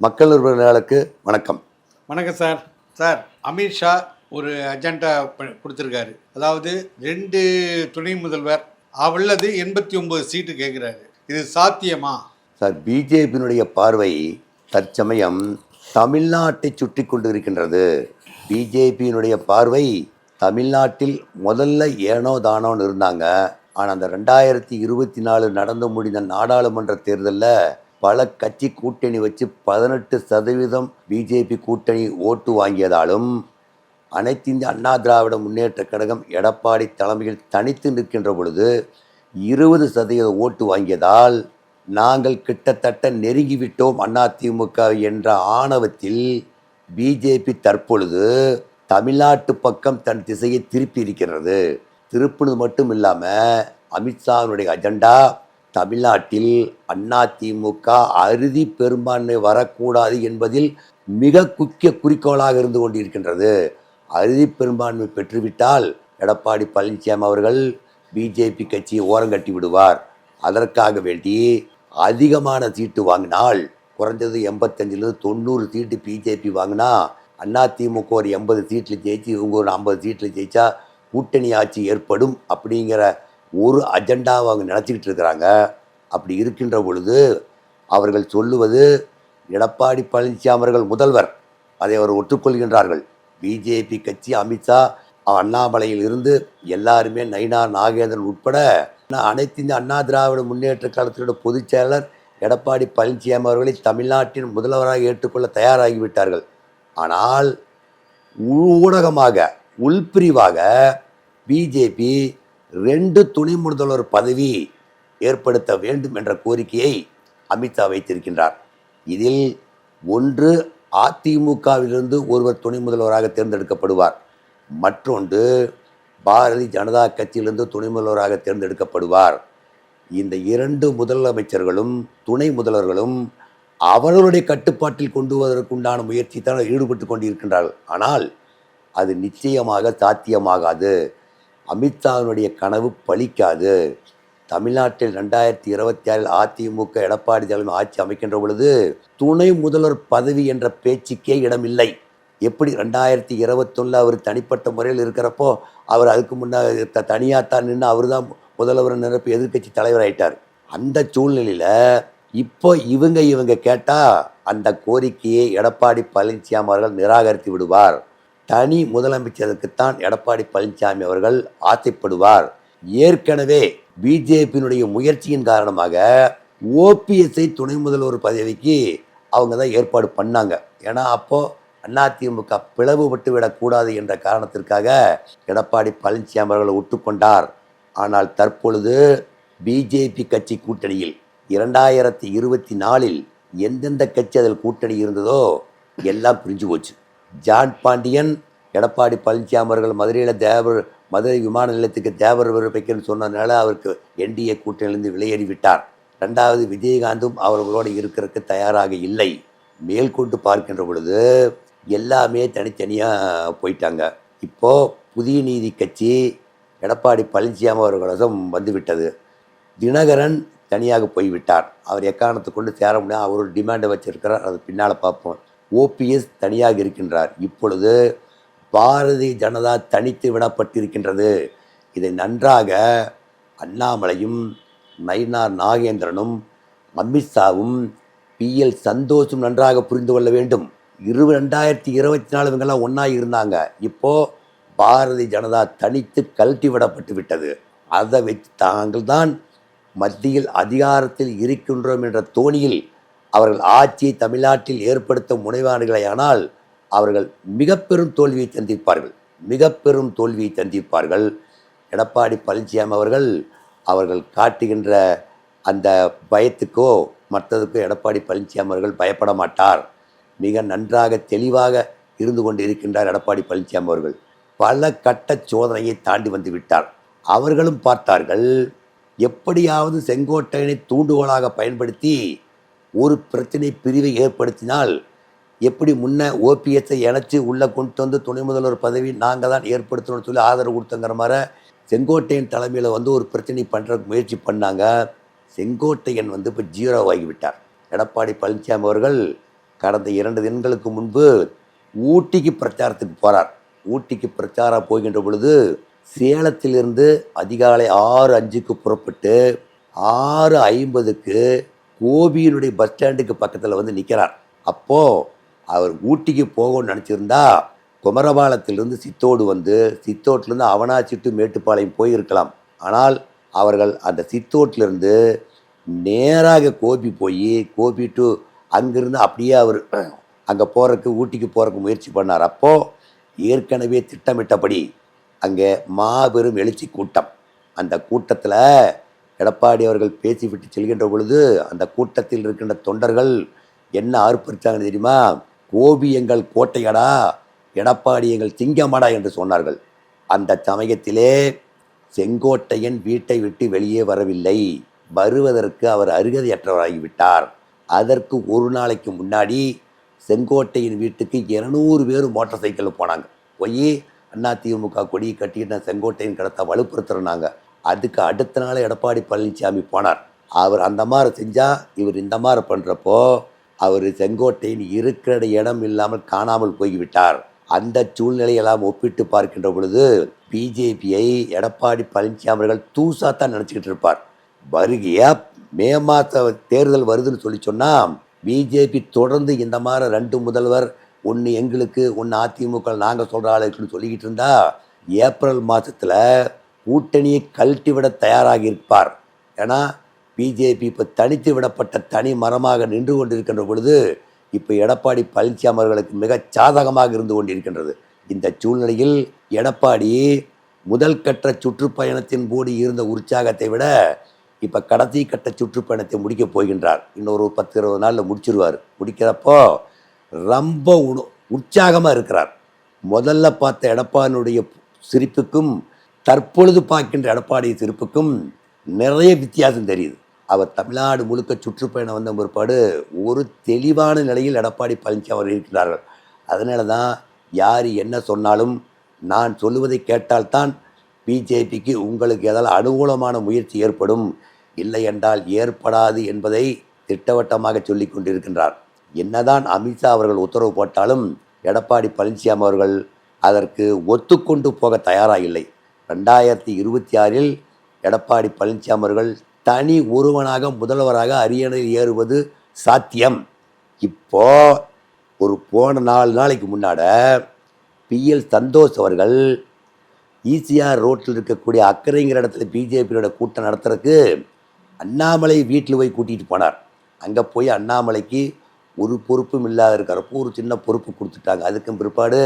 மக்கள் உறவுகளுக்கு வணக்கம். வணக்கம் சார். சார். அமித்ஷா ஒரு அஜெண்டா கொடுத்திருக்காரு. அதாவது ரெண்டு துணை முதல்வர் அவளது எண்பத்தி ஒன்பது சீட்டு கேட்குறாரு இது சாத்தியமா? சார் பிஜேபியினுடைய பார்வை தற்சமயம் தமிழ்நாட்டை சுற்றி கொண்டு இருக்கின்றது பிஜேபியினுடைய பார்வை தமிழ்நாட்டில் முதல்ல ஏனோ தானோன்னு இருந்தாங்க. ஆனால் அந்த ரெண்டாயிரத்தி இருபத்தி நாலு நடந்து முடிந்த நாடாளுமன்ற தேர்தலில் பல கட்சி கூட்டணி வச்சு பதினெட்டு சதவீதம் பிஜேபி கூட்டணி ஓட்டு வாங்கியதாலும் அனைத்து இந்திய அண்ணா திராவிட முன்னேற்ற கழகம் எடப்பாடி தலைமையில் தனித்து நிற்கின்ற பொழுது இருபது சதவீத ஓட்டு வாங்கியதால் நாங்கள் கிட்டத்தட்ட நெருங்கிவிட்டோம் அதிமுக என்ற ஆணவத்தில் பிஜேபி தற்பொழுது தமிழ்நாட்டு பக்கம் தன் திசையை திருப்பி இருக்கிறது. திருப்பினது மட்டும் இல்லாமல் அமித்ஷாவினுடைய அஜெண்டா தமிழ்நாட்டில் அதிமுக அறுதி பெரும்பான்மை வரக்கூடாது என்பதில் மிக குக்கிய குறிக்கோளாக இருந்து கொண்டிருக்கின்றது. அறுதி பெரும்பான்மை பெற்றுவிட்டால் எடப்பாடி பழனிசாமி அவர்கள் பிஜேபி கட்சியை ஓரங்கட்டி விடுவார். அதற்காக வேண்டி அதிகமான சீட்டு வாங்கினால் குறைஞ்சது எண்பத்தஞ்சிலிருந்து தொண்ணூறு சீட்டு பிஜேபி வாங்கினா அதிமுக ஒரு எண்பது சீட்டில் ஜெயிச்சு இவங்க ஒரு ஐம்பது சீட்டில் ஜெயிச்சா கூட்டணி ஆட்சி ஏற்படும் அப்படிங்கிற ஒரு அஜெண்டாவை அவங்க நினச்சிக்கிட்டு இருக்கிறாங்க. அப்படி இருக்கின்ற பொழுது அவர்கள் சொல்லுவது எடப்பாடி பழனிசாமி அவர்கள் முதல்வர் அதை அவர் ஒற்றுக்கொள்கின்றார்கள் பிஜேபி கட்சி அமித்ஷா அண்ணாமலையில் இருந்து எல்லாருமே நயினா நாகேந்திரன் உட்பட அனைத்து இந்த அண்ணா திராவிட முன்னேற்ற கழகத்தினுடைய பொதுச் செயலர் எடப்பாடி பழனிசாமி அவர்களை தமிழ்நாட்டின் முதல்வராக ஏற்றுக்கொள்ள தயாராகிவிட்டார்கள். ஆனால் ஊடகமாக உள்பிரிவாக பிஜேபி ரெண்டு துணை முதல்வர் பதவி ஏற்படுத்த வேண்டும் என்ற கோரிக்கையை அமித்ஷா வைத்திருக்கின்றார். இதில் ஒன்று அதிமுகவிலிருந்து ஒருவர் துணை முதல்வராக தேர்ந்தெடுக்கப்படுவார். மற்றொன்று பாரதிய ஜனதா கட்சியிலிருந்து துணை முதல்வராக தேர்ந்தெடுக்கப்படுவார். இந்த இரண்டு முதலமைச்சர்களும் துணை முதல்வர்களும் அவர்களுடைய கட்டுப்பாட்டில் கொண்டு வருவதற்குண்டான முயற்சி தான் ஈடுபட்டு கொண்டிருக்கின்றார்கள். ஆனால் அது நிச்சயமாக சாத்தியமாகாது. அமித்ஷாவினுடைய கனவு பலிக்காது தமிழ்நாட்டில் ரெண்டாயிரத்தி இருபத்தி ஆறில் அதிமுக எடப்பாடி தலைமை ஆட்சி அமைக்கின்ற பொழுது துணை முதல்வர் பதவி என்ற பேச்சுக்கே இடமில்லை. எப்படி ரெண்டாயிரத்தி இருபத்தொன்னில் அவர் தனிப்பட்ட முறையில் இருக்கிறப்போ அவர் அதுக்கு முன்னே த தனியாகத்தான் நின்று அவர் தான் முதல்வர் நிரப்பி எதிர்க்கட்சி தலைவராயிட்டார். அந்த சூழ்நிலையில் இப்போ இவங்க இவங்க கேட்டால் அந்த கோரிக்கையை எடப்பாடி பழனிசாமி அவர்கள் நிராகரித்து விடுவார். தனி முதலமைச்சருக்குத்தான் எடப்பாடி பழனிசாமி அவர்கள் ஆசைப்படுவார். ஏற்கனவே பிஜேபியினுடைய முயற்சியின் காரணமாக ஓபிஎஸ்ஐ துணை முதல்வர் பதவிக்கு அவங்க தான் ஏற்பாடு பண்ணாங்க. ஏன்னா அப்போது அதிமுக பிளவுபட்டு விடக்கூடாது என்ற காரணத்திற்காக எடப்பாடி பழனிசாமி அவர்களை ஒட்டுக்கொண்டார் ஆனால் தற்பொழுது பிஜேபி கட்சி கூட்டணியில் இரண்டாயிரத்தி இருபத்தி நாலில் எந்தெந்த கட்சி அதில் கூட்டணி இருந்ததோ எல்லாம் பிரிஞ்சு போச்சு. ஜான் பாண்டியன் எடப்பாடி பழனிசாமி அவர்கள் மதுரையில் தேவர் மதுரை விமான நிலையத்துக்கு தேவர் விருப்பைக்குன்னு சொன்னதுனால அவருக்கு என்டிஏ கூட்டணியிலிருந்து வெளியேறி விட்டார். ரெண்டாவது விஜயகாந்தும் அவர்களோடு இருக்கிறதுக்கு தயாராக இல்லை. மேல்கொண்டு பார்க்கின்ற பொழுது எல்லாமே தனித்தனியாக போயிட்டாங்க. இப்போது புதிய நீதி கட்சி எடப்பாடி பழனிசாமி அவர்களிடம் வந்துவிட்டது. தினகரன் தனியாக போய்விட்டார். அவர் எக்காரணத்தை கொண்டு சேர முடியாது அவர் ஒரு டிமாண்டை வச்சுருக்கிறார். அது பின்னால் பார்ப்போம். ஓபிஎஸ் தனியாக இருக்கின்றார். இப்பொழுது பாரதிய ஜனதா தனித்து விடப்பட்டிருக்கின்றது. இதை நன்றாக அண்ணாமலையும் நயினார் நாகேந்திரனும் அமித்ஷாவும் பிஎல் சந்தோஷும் நன்றாக புரிந்து கொள்ள வேண்டும். இரு ரெண்டாயிரத்தி இருபத்தி நாலு இவங்கெல்லாம் ஒன்றா இருந்தாங்க. இப்போது பாரதிய ஜனதா தனித்து கழட்டி விடப்பட்டு விட்டது. அதை வச்சு தாங்கள் தான் மத்தியில் அதிகாரத்தில் இருக்கின்றோம் என்ற தோணியில் அவர்கள் ஆட்சியை தமிழ்நாட்டில் ஏற்படுத்த முனைவார்களேயானால் அவர்கள் மிக பெரும் தோல்வியை சந்திப்பார்கள் மிக பெரும் தோல்வியை சந்திப்பார்கள் எடப்பாடி பழனிசாமி அவர்கள் அவர்கள் காட்டுகின்ற அந்த பயத்துக்கோ மற்றதுக்கோ எடப்பாடி பழனிசாமி அவர்கள் பயப்பட மாட்டார். மிக நன்றாக தெளிவாக இருந்து கொண்டு இருக்கின்றார் எடப்பாடி பழனிசாமி அவர்கள். பல கட்ட சோதனையை தாண்டி வந்து விட்டார். அவர்களும் பார்த்தார்கள். எப்படியாவது செங்கோட்டையனை தூண்டுகோலாக பயன்படுத்தி ஒரு பிரச்சனை பிரிவை ஏற்படுத்தினால் எப்படி முன்ன ஓபிஎஸ்ஸை இணைச்சி உள்ளே கொண்டு வந்து துணை முதல்வர் பதவி நாங்கள் தான் ஏற்படுத்தணும்னு சொல்லி ஆதரவு கொடுத்தங்கிற மாதிரி செங்கோட்டையன் தலைமையில் வந்து ஒரு பிரச்சனை பண்ணுறதுக்கு முயற்சி பண்ணாங்க. செங்கோட்டையன் வந்து இப்போ ஜீரோவாகிவிட்டார் எடப்பாடி பழனிசாமி அவர்கள் கடந்த இரண்டு தினங்களுக்கு முன்பு ஊட்டிக்கு பிரச்சாரத்துக்கு போகிறார் ஊட்டிக்கு பிரச்சாரம் போகின்ற பொழுது சேலத்திலிருந்து அதிகாலை ஆறு அஞ்சுக்கு புறப்பட்டு ஆறு ஐம்பதுக்கு கோபியினுடைய பஸ் ஸ்டாண்டுக்கு பக்கத்தில் வந்து நிற்கிறார் அப்போது அவர் ஊட்டிக்கு போகணும்னு நினச்சிருந்தா குமரபாலத்திலிருந்து சித்தோடு வந்து சித்தோட்டிலேருந்து அவனாச்சிட்டு மேட்டுப்பாளையம் போயிருக்கலாம். ஆனால் அவர்கள் அந்த சித்தோட்டிலிருந்து நேராக கோபி போய் கோபி டு அங்கிருந்து அப்படியே அவர் அங்கே போகிறதுக்கு ஊட்டிக்கு போகிறதுக்கு முயற்சி பண்ணார். அப்போது ஏற்கனவே திட்டமிட்டபடி அங்கே மாபெரும் எழுச்சி கூட்டம். அந்த கூட்டத்தில் எடப்பாடி அவர்கள் பேசிவிட்டு செல்கின்ற பொழுது அந்த கூட்டத்தில் இருக்கின்ற தொண்டர்கள் என்ன ஆர்ப்பரித்தாங்கன்னு தெரியுமா? கோபி எங்கள் கோட்டையடா எடப்பாடி எங்கள் சிங்கமடா என்று சொன்னார்கள். அந்த சமயத்திலே செங்கோட்டையன் வீட்டை விட்டு வெளியே வரவில்லை. வருவதற்கு அவர் அருகதையற்றவராகிவிட்டார். அதற்கு ஒரு நாளைக்கு முன்னாடி செங்கோட்டையின் வீட்டுக்கு இருநூறு பேர் மோட்டார் சைக்கிளில் போனாங்க. போய் அதிமுக கொடி கட்டிட்டு செங்கோட்டையின் கடத்தை வலுப்படுத்துறாங்க அதுக்கு அடுத்த நாள் எடப்பாடி பழனிசாமி போனார். அவர் அந்த மாதிரி செஞ்சால் இவர் இந்த மாதிரி பண்ணுறப்போ அவர் செங்கோட்டையின் இருக்கிற இடம் இல்லாமல் காணாமல் போய்விட்டார். அந்த சூழ்நிலையெல்லாம் ஒப்பிட்டு பார்க்கின்ற பொழுது பிஜேபியை எடப்பாடி பழனிசாமி அவர்கள் தூசாத்தான் நினச்சிக்கிட்டு இருப்பார். வருகையா மே மாத தேர்தல் வருதுன்னு சொல்லி சொன்னால் பிஜேபி தொடர்ந்து இந்த மாதிரி ரெண்டு முதல்வர் ஒன்று எங்களுக்கு ஒன்று அதிமுக நாங்கள் சொல்கிற ஆளுக்குன்னு சொல்லிக்கிட்டு இருந்தால் ஏப்ரல் மாதத்தில் கூட்டணியை கழட்டி விட தயாராகி இருப்பார் ஏன்னா பிஜேபி இப்போ தனித்து விடப்பட்ட தனி மரமாக நின்று கொண்டிருக்கின்ற பொழுது இப்போ எடப்பாடி பழனிசாமி அவர்களுக்கு மிக சாதகமாக இருந்து கொண்டிருக்கின்றது. இந்த சூழ்நிலையில் எடப்பாடி முதல் கட்ட சுற்றுப்பயணத்தின் போது இருந்த உற்சாகத்தை விட இப்போ கடைசி கட்ட சுற்றுப்பயணத்தை முடிக்கப் போகின்றார். இன்னொரு பத்து இருபது நாளில் முடிச்சிருவார். முடிக்கிறப்போ ரொம்ப உற்சாகமாக இருக்கிறார். முதல்ல பார்த்த எடப்பாடியுடைய சிரிப்புக்கும் தற்பொழுது பார்க்கின்ற எடப்பாடி திருப்புக்கும் நிறைய வித்தியாசம் தெரியுது. அவர் தமிழ்நாடு முழுக்க சுற்றுப்பயணம் வந்த பிற்பாடு ஒரு தெளிவான நிலையில் எடப்பாடி பழனிசாமி அவர் இருக்கிறார்கள். அதனால தான் யார் என்ன சொன்னாலும் நான் சொல்லுவதை கேட்டால்தான் பிஜேபிக்கு உங்களுக்கு ஏதாவது அனுகூலமான முயற்சி ஏற்படும். இல்லை என்றால் ஏற்படாது என்பதை திட்டவட்டமாக சொல்லி கொண்டிருக்கின்றார். என்னதான் அமித்ஷா அவர்கள் உத்தரவு போட்டாலும் எடப்பாடி பழனிசாமி அவர்கள் அதற்கு ஒத்துக்கொண்டு போக தயாராக இல்லை. ரெண்டாயிரத்தி இருபத்தி ஆறில் எடப்பாடி பழனிசாமி அவர்கள் தனி ஒருவனாக முதல்வராக அரியணையில் ஏறுவது சாத்தியம். இப்போ ஒரு போன நாலு நாளைக்கு முன்னாட பிஎல் சந்தோஷ் அவர்கள் ஈசிஆர் ரோட்டில் இருக்கக்கூடிய அக்கறைங்கிற இடத்துல பிஜேபியோட கூட்டம் நடத்துறதுக்கு அண்ணாமலை வீட்டில் போய் கூட்டிகிட்டு போனார். அங்கே போய் அண்ணாமலைக்கு ஒரு பொறுப்பும் இல்லாத இருக்கிறப்போ ஒரு சின்ன பொறுப்பு கொடுத்துட்டாங்க. அதுக்கும் பிற்பாடு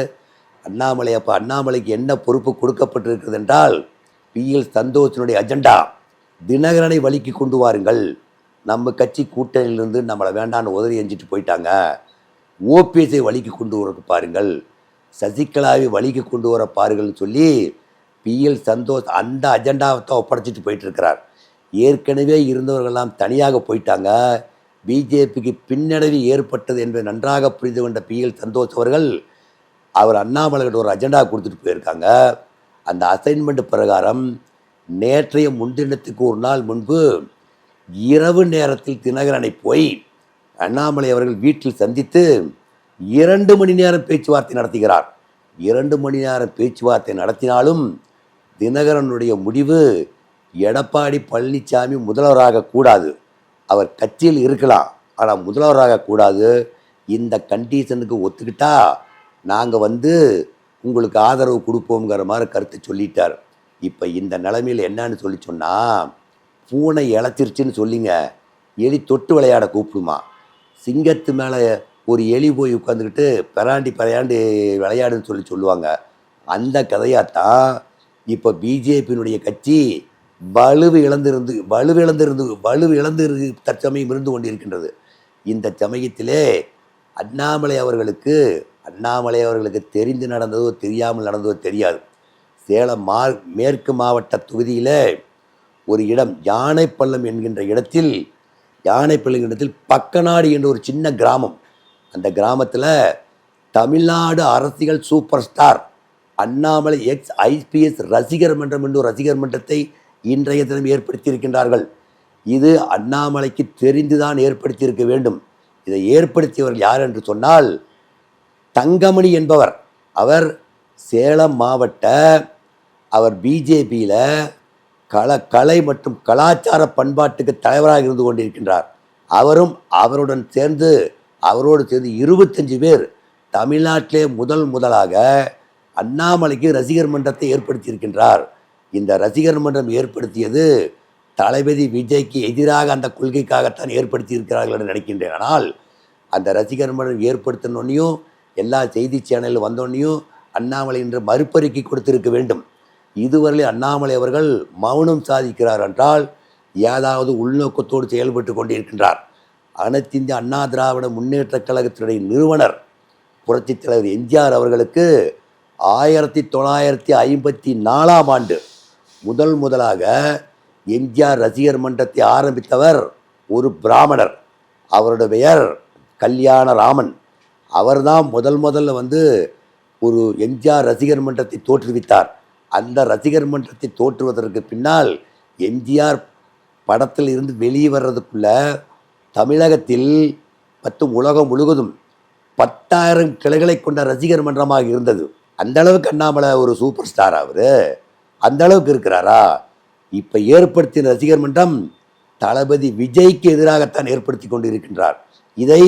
அண்ணாமலை அப்போ அண்ணாமலைக்கு என்ன பொறுப்பு கொடுக்கப்பட்டிருக்கிறது என்றால் பிஎல் சந்தோஷனுடைய அஜெண்டா தினகரனை வழிக்கு கொண்டு வாருங்கள். நம்ம கட்சி கூட்டணியிலிருந்து நம்மளை வேண்டான்னு உதவி எஞ்சிட்டு போயிட்டாங்க. ஓபிஎஸ்ஐ வழிக்கு கொண்டு வர பாருங்கள். சசிகலாவை வழிக்கு கொண்டு வர பாருங்கள்னு சொல்லி பிஎல் சந்தோஷ் அந்த அஜெண்டாவை தான் ஒப்படைச்சிட்டு போயிட்டுருக்கிறார். ஏற்கனவே இருந்தவர்களெல்லாம் தனியாக போயிட்டாங்க. பிஜேபிக்கு பின்னடைவு ஏற்பட்டது என்பதை நன்றாக புரிந்து கொண்ட பிஎல் சந்தோஷ் அவர்கள் அவர் அண்ணாமலைகிட்ட ஒரு அஜெண்டா கொடுத்துட்டு போயிருக்காங்க. அந்த அசைன்மெண்ட் பிரகாரம் நேற்றைய முன்தினத்துக்கு ஒரு நாள் முன்பு இரவு நேரத்தில் தினகரனை போய் அண்ணாமலை அவர்கள் வீட்டில் சந்தித்து இரண்டு மணி நேரம் பேச்சுவார்த்தை நடத்துகிறார். இரண்டு மணி நேரம் பேச்சுவார்த்தை நடத்தினாலும் தினகரனுடைய முடிவு எடப்பாடி பழனிசாமி முதல்வராக கூடாது. அவர் கட்சியில் இருக்கலாம் ஆனால் முதல்வராக கூடாது. இந்த கண்டிஷனுக்கு ஒத்துக்கிட்டா நாங்கள் வந்து உங்களுக்கு ஆதரவு கொடுப்போங்கிற மாதிரி கருத்தை சொல்லிட்டார். இப்போ இந்த நிலமையில் என்னன்னு சொல்லி சொன்னால் பூனை இழைச்சிருச்சுன்னு சொல்லிங்க. எலி தொட்டு விளையாட கூப்பிடுமா? சிங்கத்து மேலே ஒரு எலி போய் உட்காந்துக்கிட்டு பெராண்டி பெரையாண்டி விளையாடுன்னு சொல்லி சொல்லுவாங்க. அந்த கதையாகத்தான் இப்போ பிஜேபியினுடைய கட்சி வலுவு இழந்திருந்து வலுவு இழந்திருந்து வலுவு இழந்து தற்சமயம் இருந்து கொண்டிருக்கின்றது. இந்த சமயத்திலே அண்ணாமலை அவர்களுக்கு அண்ணாமலை அவர்களுக்கு தெரிந்து நடந்ததோ தெரியாமல் நடந்ததோ தெரியாது. சேலம் மா மேற்கு மாவட்ட தொகுதியில் ஒரு இடம் யானைப்பள்ளம் என்கின்ற இடத்தில் யானைப்பள்ளம் இடத்தில் பக்கநாடு என்ற ஒரு சின்ன கிராமம். அந்த கிராமத்தில் தமிழ்நாடு அரசியல் super star Annamalai ex IPS ரசிகர் மன்றம் என்ற ரசிகர் மன்றத்தை இன்றைய தினம் ஏற்படுத்தியிருக்கின்றார்கள். இது அண்ணாமலைக்கு தெரிந்துதான் ஏற்படுத்தியிருக்க வேண்டும். இதை ஏற்படுத்தியவர்கள் யார் என்று சொன்னால் தங்கமணி என்பவர். அவர் சேலம் மாவட்ட அவர் பிஜேபியில் கல கலை மற்றும் கலாச்சார பண்பாட்டுக்கு தலைவராக இருந்து கொண்டிருக்கின்றார். அவரும் அவருடன் சேர்ந்து அவரோடு சேர்ந்து இருபத்தஞ்சு பேர் தமிழ்நாட்டிலே முதல் முதலாக அண்ணாமலைக்கு ரசிகர் மன்றத்தை ஏற்படுத்தியிருக்கின்றார். இந்த ரசிகர் மன்றம் ஏற்படுத்தியது தளபதி விஜய்க்கு எதிராக அந்த கொள்கைக்காகத்தான் ஏற்படுத்தி இருக்கிறார்கள் என்று நினைக்கின்றேன். ஆனால் அந்த ரசிகர் மன்றம் ஏற்படுத்தினோன்னையும் எல்லா செய்தி சேனலில் வந்தோன்னையும் அண்ணாமலை என்று மறுப்பறிக்கை கொடுத்திருக்க வேண்டும். இதுவரையில் அண்ணாமலை அவர்கள் மௌனம் சாதிக்கிறார் என்றால் ஏதாவது உள்நோக்கத்தோடு செயல்பட்டு கொண்டிருக்கின்றார். அனைத்திந்திய அண்ணா திராவிட முன்னேற்றக் கழகத்தினுடைய நிறுவனர் புரட்சித் தலைவர் எம்ஜிஆர் அவர்களுக்கு ஆயிரத்தி தொள்ளாயிரத்தி ஐம்பத்தி நாலாம் ஆண்டு முதல் முதலாக எம்ஜிஆர் ரசிகர் மன்றத்தை ஆரம்பித்தவர் ஒரு பிராமணர். அவருடைய பெயர் கல்யாணராமன். அவர் தான் முதல் முதல்ல வந்து ஒரு எம்ஜிஆர் ரசிகர் மன்றத்தை தோற்றுவித்தார். அந்த ரசிகர் மன்றத்தை தோற்றுவதற்கு பின்னால் எம்ஜிஆர் படத்தில் இருந்து வெளியே வர்றதுக்குள்ள தமிழகத்தில் மற்றும் உலகம் முழுவதும் பத்தாயிரம் கிளைகளை கொண்ட ரசிகர் மன்றமாக இருந்தது. அந்த அளவுக்கு அண்ணாமலை ஒரு சூப்பர் ஸ்டார் அவர். அந்த அளவுக்கு இருக்கிறாரா? இப்போ ஏற்படுத்தின ரசிகர் மன்றம் தளபதி விஜய்க்கு எதிராகத்தான் ஏற்படுத்தி கொண்டு இருக்கின்றார் இதை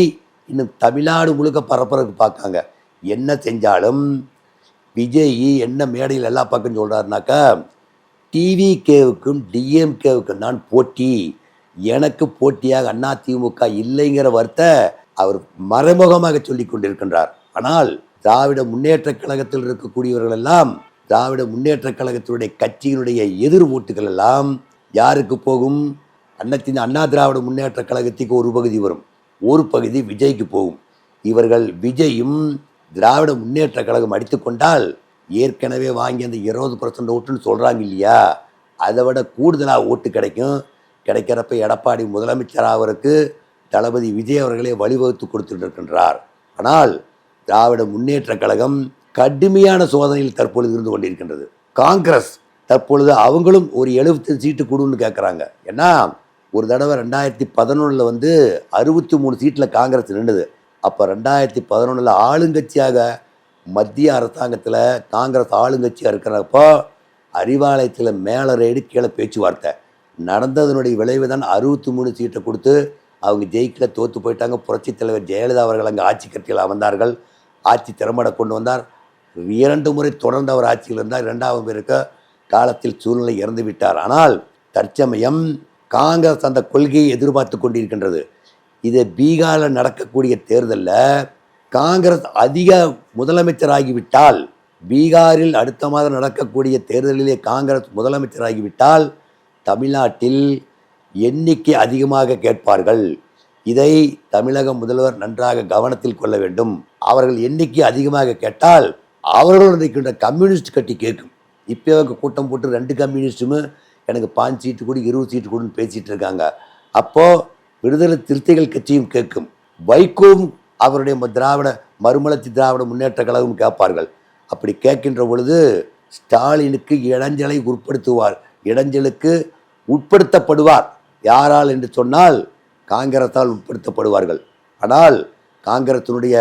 இன்னும் தமிழ்நாடு முழுக்க பரப்புறதுக்கு பார்க்காங்க. என்ன செஞ்சாலும் விஜய் என்ன மேடையில் எல்லா பக்கம் சொல்கிறாருனாக்கா டிவிகேவுக்கும் டிஎம்கேவுக்கும் தான் போட்டி. எனக்கு போட்டியாக அண்ணா திமுக இல்லைங்கிற வார்த்தை அவர் மறைமுகமாக சொல்லி கொண்டிருக்கின்றார். ஆனால் திராவிட முன்னேற்ற கழகத்தில் இருக்கக்கூடியவர்கள் எல்லாம் திராவிட முன்னேற்றக் கழகத்தினுடைய கட்சியினுடைய எதிர் ஓட்டுகள் எல்லாம் யாருக்கு போகும்? அன்னத்தின் அண்ணா திராவிட முன்னேற்றக் கழகத்துக்கு ஒரு பகுதி வரும். ஒரு பகுதி விஜய்க்கு போகும். இவர்கள் விஜயும் திராவிட முன்னேற்ற கழகம் அடித்து கொண்டால் ஏற்கனவே வாங்கி அந்த இருபது பர்சன்ட் ஓட்டுன்னு சொல்கிறாங்க இல்லையா? அதை விட கூடுதலாக ஓட்டு கிடைக்கும். கிடைக்கிறப்ப எடப்பாடி முதலமைச்சர் அவருக்கு தளபதி விஜய் அவர்களே வழிவகுத்து கொடுத்துட்டு இருக்கின்றார் ஆனால் திராவிட முன்னேற்ற கழகம் கடுமையான சோதனையில் தற்பொழுது இருந்து கொண்டிருக்கின்றது. காங்கிரஸ் தற்பொழுது அவங்களும் ஒரு எழுபத்தஞ்சு சீட்டு கொடுன்னு கேட்குறாங்க ஏன்னா ஒரு தடவை ரெண்டாயிரத்தி பதினொன்றில் வந்து அறுபத்தி மூணு சீட்டில் காங்கிரஸ் நின்றுது அப்போ ரெண்டாயிரத்தி பதினொன்றில் ஆளுங்கட்சியாக மத்திய அரசாங்கத்தில் காங்கிரஸ் ஆளுங்கட்சியாக இருக்கிறப்போ அறிவாலயத்தில் மேலே ரேடு கீழே பேச்சுவார்த்தை. நடந்ததனுடைய விளைவு தான் அறுபத்தி மூணு சீட்டை கொடுத்து அவங்க ஜெயிக்கல தோற்று போயிட்டாங்க. புரட்சித் தலைவர் ஜெயலலிதா அவர்கள் அங்கே ஆட்சி கட்சியில் அமர்ந்தார்கள். ஆட்சி திறம்பட கொண்டு வந்தார். இரண்டு முறை தொடர்ந்து அவர் ஆட்சியில் இருந்தார். இரண்டாவது பேருக்கு காலத்தில் சூழ்நிலை இறந்து விட்டார் ஆனால் தற்சமயம் காங்கிரஸ் அந்த கொள்கையை எதிர்பார்த்து கொண்டிருக்கின்றது. இது பீகாரில் நடக்கக்கூடிய தேர்தலில் காங்கிரஸ் அதிக முதலமைச்சராகிவிட்டால் பீகாரில் அடுத்த மாதம் நடக்கக்கூடிய தேர்தலிலே காங்கிரஸ் முதலமைச்சராகிவிட்டால் தமிழ்நாட்டில் எண்ணிக்கை அதிகமாக கேட்பார்கள். இதை தமிழக முதல்வர் நன்றாக கவனத்தில் கொள்ள வேண்டும். அவர்கள் எண்ணிக்கை அதிகமாக கேட்டால் அவர்களுடன் இருக்கின்ற கம்யூனிஸ்ட் கட்சி கேட்கும். இப்போ கூட்டம் போட்டு ரெண்டு கம்யூனிஸ்ட்டுமே எனக்கு பாஞ்சு சீட்டு கொடு இருபது சீட்டு கொடுன்னு பேசிகிட்டு இருக்காங்க. அப்போது விடுதலை திருத்தைகள் கட்சியும் கேட்கும். வைகோவும் அவருடைய திராவிட மறுமலர்ச்சி திராவிட முன்னேற்ற கழகம் கேட்பார்கள். அப்படி கேட்கின்ற பொழுது ஸ்டாலினுக்கு இடைஞ்சலை உட்படுத்துவார். இடைஞ்சலுக்கு உட்படுத்தப்படுவார். யாரால் என்று சொன்னால் காங்கிரஸால் உட்படுத்தப்படுவார்கள். ஆனால் காங்கிரத்தினுடைய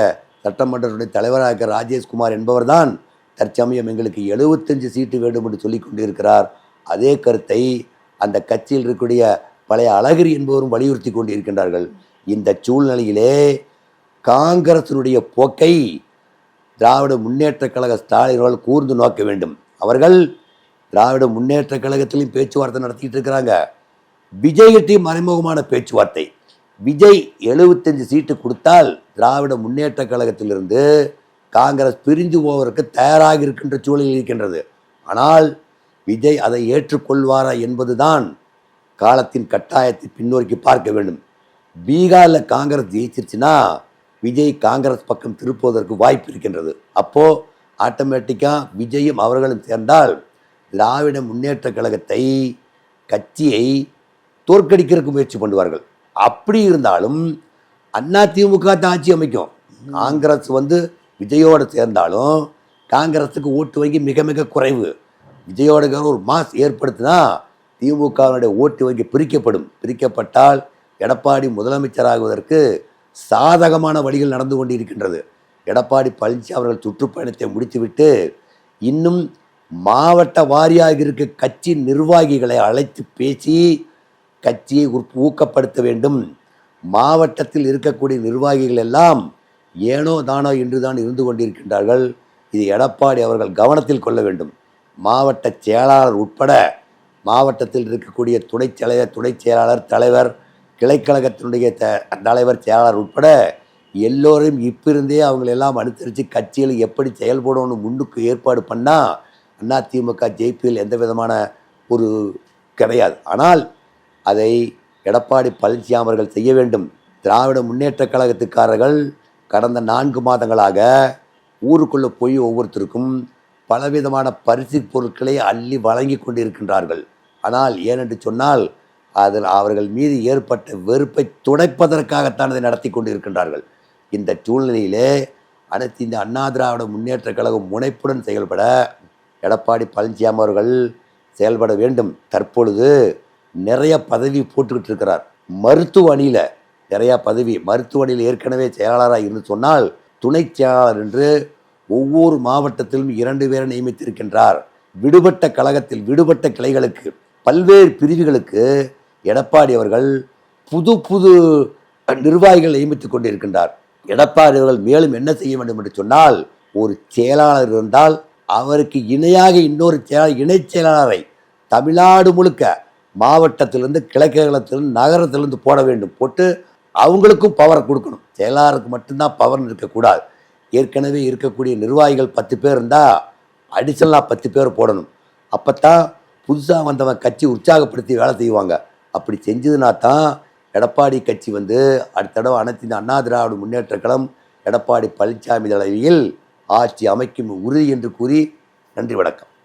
சட்டமன்றத்துடைய தலைவராக இருக்கிற ராஜேஷ்குமார் என்பவர்தான் தற்சமயம் எங்களுக்கு எழுபத்தஞ்சு சீட்டு வேண்டும் என்று சொல்லிக் கொண்டிருக்கிறார். அதே கருத்தை அந்த கட்சியில் இருக்கக்கூடிய பழைய அழகிரி என்பவரும் வலியுறுத்தி கொண்டிருக்கின்றார்கள். இந்த சூழ்நிலையிலே காங்கிரசினுடைய போக்கை திராவிட முன்னேற்றக் கழக ஸ்டாலின் கூர்ந்து நோக்க வேண்டும். அவர்கள் திராவிட முன்னேற்ற கழகத்திலையும் பேச்சுவார்த்தை நடத்திட்டு இருக்கிறாங்க. விஜய்கிட்டையும் மறைமுகமான பேச்சுவார்த்தை. விஜய் எழுபத்தஞ்சு சீட்டு கொடுத்தால் திராவிட முன்னேற்றக் கழகத்திலிருந்து காங்கிரஸ் பிரிஞ்சு போவதற்கு தயாராக இருக்கின்ற சூழல் இருக்கின்றது. ஆனால் விஜய் அதை ஏற்றுக்கொள்வாரா என்பதுதான் காலத்தின் கட்டாயத்தை பின்னோக்கி பார்க்க வேண்டும். பீகாரில் காங்கிரஸ் ஜெயிச்சிருச்சுன்னா விஜய் காங்கிரஸ் பக்கம் திருப்புவதற்கு வாய்ப்பு இருக்கின்றது. அப்போது ஆட்டோமேட்டிக்காக விஜயும் அவர்களும் சேர்ந்தால் திராவிட முன்னேற்ற கழகத்தை கட்சியை தோற்கடிக்கிறதுக்கு முயற்சி பண்ணுவார்கள். அப்படி இருந்தாலும் அண்ணா திமுக தான் ஆட்சி அமைக்கும். காங்கிரஸ் வந்து விஜயோடு சேர்ந்தாலும் காங்கிரஸுக்கு ஓட்டு வங்கி மிக மிக குறைவு. விஜயோட ஒரு மாஸ் ஏற்படுத்தினா திமுகவினுடைய ஓட்டு வங்கி பிரிக்கப்படும். பிரிக்கப்பட்டால் எடப்பாடி முதலமைச்சராகுவதற்கு சாதகமான வழிகள் நடந்து கொண்டிருக்கின்றது. எடப்பாடி பழனிசாமி அவர்கள் சுற்றுப்பயணத்தை முடித்துவிட்டு இன்னும் மாவட்ட வாரியாக இருக்க கட்சி நிர்வாகிகளை அழைத்து பேசி கட்சியை ஊக்கப்படுத்த வேண்டும். மாவட்டத்தில் இருக்கக்கூடிய நிர்வாகிகள் எல்லாம் ஏனோ தானோ என்றுதான் இருந்து கொண்டிருக்கின்றார்கள். இது எடப்பாடி அவர்கள் கவனத்தில் கொள்ள வேண்டும். மாவட்ட செயலாளர் உட்பட மாவட்டத்தில் இருக்கக்கூடிய துணை செயலர் துணை செயலாளர் தலைவர் கிளைக்கழகத்தினுடைய த தலைவர் செயலாளர் உட்பட எல்லோரையும் இப்பிருந்தே அவங்களெல்லாம் அனுசரித்து கட்சியில் எப்படி செயல்படணும்னு முன்னுக்கு ஏற்பாடு பண்ணால் அதிமுக ஜெயிப்பில் எந்த விதமான ஒரு கிடையாது. ஆனால் அதை எடப்பாடி பழனிசாமி அவர்கள் செய்ய வேண்டும். திராவிட முன்னேற்ற கழகத்துக்காரர்கள் கடந்த நான்கு மாதங்களாக ஊருக்குள்ளே போய் ஒவ்வொருத்தருக்கும் பலவிதமான பரிசு பொருட்களை அள்ளி வழங்கி கொண்டிருக்கின்றார்கள். ஆனால் ஏனென்று சொன்னால் அதில் அவர்கள் மீது ஏற்பட்ட வெறுப்பை துடைப்பதற்காகத்தான் அதை நடத்தி கொண்டிருக்கின்றார்கள். இந்த சூழ்நிலையிலே அனைத்து இந்த அண்ணா திராவிட முன்னேற்றக் கழகம் முனைப்புடன் செயல்பட எடப்பாடி பழனிசாமி அவர்கள் செயல்பட வேண்டும். தற்பொழுது நிறைய பதவி போட்டுக்கிட்டு இருக்கிறார். மருத்துவ அணியில் நிறையா பதவி மருத்துவ அணியில் ஏற்கனவே செயலாளராக இருந்து சொன்னால் துணை செயலாளர் என்று ஒவ்வொரு மாவட்டத்திலும் இரண்டு பேரை நியமித்திருக்கின்றார். விடுபட்ட கழகத்தில் விடுபட்ட கிளைகளுக்கு பல்வேறு பிரிவுகளுக்கு எடப்பாடி அவர்கள் புது புது நிர்வாகிகள் நியமித்துக் கொண்டிருக்கின்றார். எடப்பாடி அவர்கள் மேலும் என்ன செய்ய வேண்டும் என்று சொன்னால் ஒரு செயலாளர் இருந்தால் அவருக்கு இணையாக இன்னொரு செயலாளர் இணைச் செயலாளரை தமிழ்நாடு முழுக்க மாவட்டத்திலிருந்து கிழக்ககலத்திலிருந்து நகரத்திலிருந்து போட வேண்டும். போட்டு அவங்களுக்கும் பவர் கொடுக்கணும். செயலாளருக்கு மட்டும்தான் பவர் இருக்கக்கூடாது. ஏற்கனவே இருக்கக்கூடிய நிர்வாகிகள் பத்து பேர் இருந்தால் அடிஷனலாக பத்து பேர் போடணும். அப்போ தான் புதுசாக வந்தவன் கட்சி உற்சாகப்படுத்தி வேலை செய்வாங்க. அப்படி செஞ்சதுனா தான் எடப்பாடி கட்சி வந்து அடுத்த தடவை அனைத்து இந்த அண்ணா திராவிட முன்னேற்ற கழகம் எடப்பாடி பழனிசாமி தலைவியில் ஆட்சி அமைக்கும் உறுதி என்று கூறி நன்றி வணக்கம்.